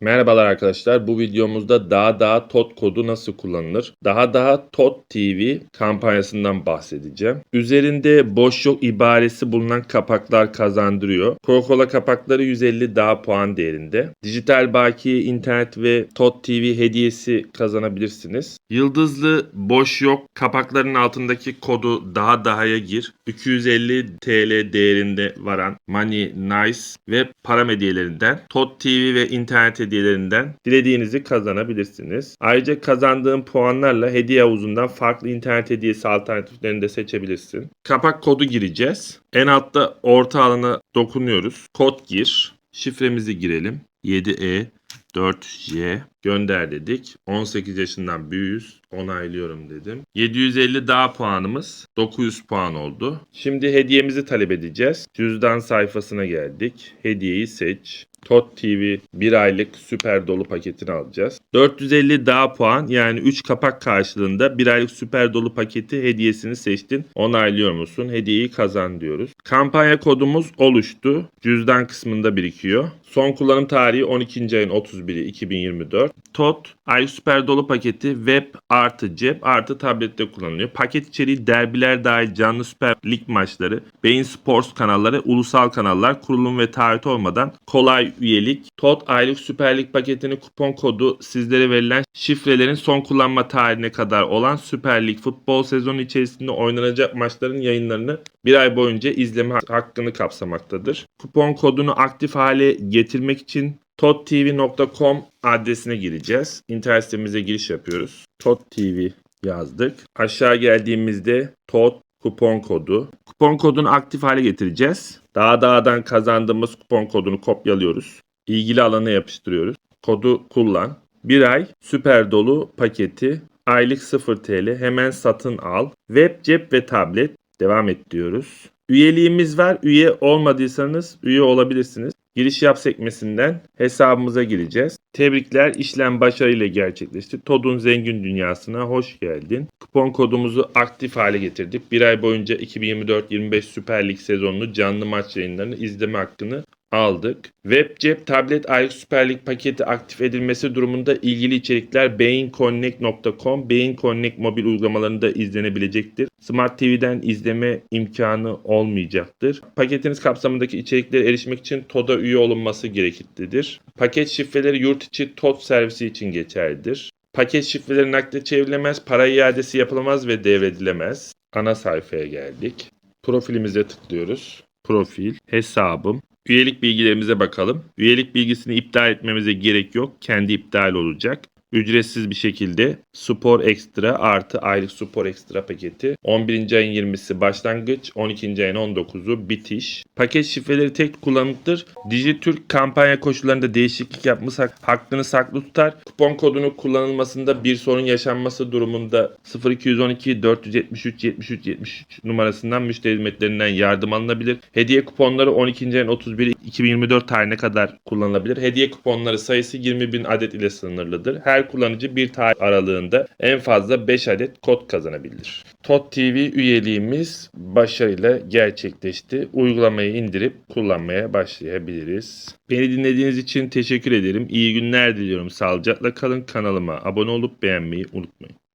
Merhabalar arkadaşlar. Bu videomuzda daha daha TOT kodu nasıl kullanılır? Daha daha TOT TV kampanyasından bahsedeceğim. Üzerinde boş yok ibaresi bulunan kapaklar kazandırıyor. Coca-Cola kapakları 150 daha puan değerinde. Dijital baki, internet ve TOT TV hediyesi kazanabilirsiniz. Yıldızlı boş yok kapakların altındaki kodu daha daha'ya gir. 250 TL değerinde varan Money Nice ve param hediyelerinden TOT TV ve internet hediyelerinden dilediğinizi kazanabilirsiniz. Ayrıca kazandığın puanlarla hediye havuzundan farklı internet hediyesi alternatiflerini de seçebilirsin. Kapak kodu gireceğiz. En altta orta alana dokunuyoruz. Kod gir. Şifremizi girelim. 7E 4J gönder dedik. 18 yaşından büyüğüz. Onaylıyorum dedim. 750 daha puanımız 900 puan oldu. Şimdi hediyemizi talep edeceğiz. Cüzdan sayfasına geldik. Hediyeyi seç. TOT TV 1 aylık süper dolu paketini alacağız. 450 daha puan yani 3 kapak karşılığında 1 aylık süper dolu paketi hediyesini seçtin. Onaylıyor musun? Hediyeyi kazan diyoruz. Kampanya kodumuz oluştu. Cüzdan kısmında birikiyor. Son kullanım tarihi 12. ayın 31'i 2024. TOT aylık süper dolu paketi web artı cep artı tablette kullanılıyor. Paket içeriği derbiler dahil canlı süper lig maçları, Beyin Sports kanalları, ulusal kanallar, kurulum ve taahhüt olmadan kolay üyelik. TOT aylık süper lig paketinin kupon kodu sizlere verilen şifrelerin son kullanma tarihine kadar olan Süper Lig futbol sezonu içerisinde oynanacak maçların yayınlarını bir ay boyunca izleme hakkını kapsamaktadır. Kupon kodunu aktif hale getirmek için tottv.com adresine gireceğiz. İnternet sitemize giriş yapıyoruz. Tot TV yazdık. Aşağı geldiğimizde TOT kupon kodu. Kupon kodunu aktif hale getireceğiz. Daha dağdan kazandığımız kupon kodunu kopyalıyoruz. İlgili alana yapıştırıyoruz. Kodu kullan. Bir ay süper dolu paketi aylık 0 TL hemen satın al. Web, cep ve tablet devam et diyoruz. Üyeliğimiz var. Üye olmadıysanız üye olabilirsiniz. Giriş yap sekmesinden hesabımıza gireceğiz. Tebrikler işlem başarıyla gerçekleşti. Tod'un zengin dünyasına hoş geldin. Kupon kodumuzu aktif hale getirdik. Bir ay boyunca 2024-25 Süper Lig sezonunu canlı maç yayınlarını izleme hakkını aldık. Web, cep, tablet aylık Süper Lig paketi aktif edilmesi durumunda ilgili içerikler beyinconnect.com, Beyin Connect mobil uygulamalarında izlenebilecektir. Smart TV'den izleme imkanı olmayacaktır. Paketiniz kapsamındaki içeriklere erişmek için TOD'a üye olunması gereklidir. Paket şifreleri yurt içi TOD servisi için geçerlidir. Paket şifreleri nakde çevrilemez, para iadesi yapılamaz ve devredilemez. Ana sayfaya geldik. Profilimize tıklıyoruz. Profil, hesabım, Üyelik bilgilerimize bakalım. Üyelik bilgisini iptal etmemize gerek yok. Kendi iptal olacak. Ücretsiz bir şekilde Spor Ekstra artı aylık Spor Ekstra paketi. 11. ayın 20'si başlangıç, 12. ayın 19'u bitiş. Paket şifreleri tek kullanımlıktır. Dijitürk kampanya koşullarında değişiklik yapması hakkını saklı tutar. Kupon kodunu kullanılmasında bir sorun yaşanması durumunda 0212 473 73 73 numarasından müşteri hizmetlerinden yardım alınabilir. Hediye kuponları 12. ayın 31 2024 tarihine kadar kullanılabilir. Hediye kuponları sayısı 20 bin adet ile sınırlıdır. Her kullanıcı bir tarih aralığında en fazla 5 adet kod kazanabilir. TOT TV üyeliğimiz başarıyla gerçekleşti. Uygulamayı indirip kullanmaya başlayabiliriz. Beni dinlediğiniz için teşekkür ederim. İyi günler diliyorum. Sağlıcakla kalın. Kanalıma abone olup beğenmeyi unutmayın.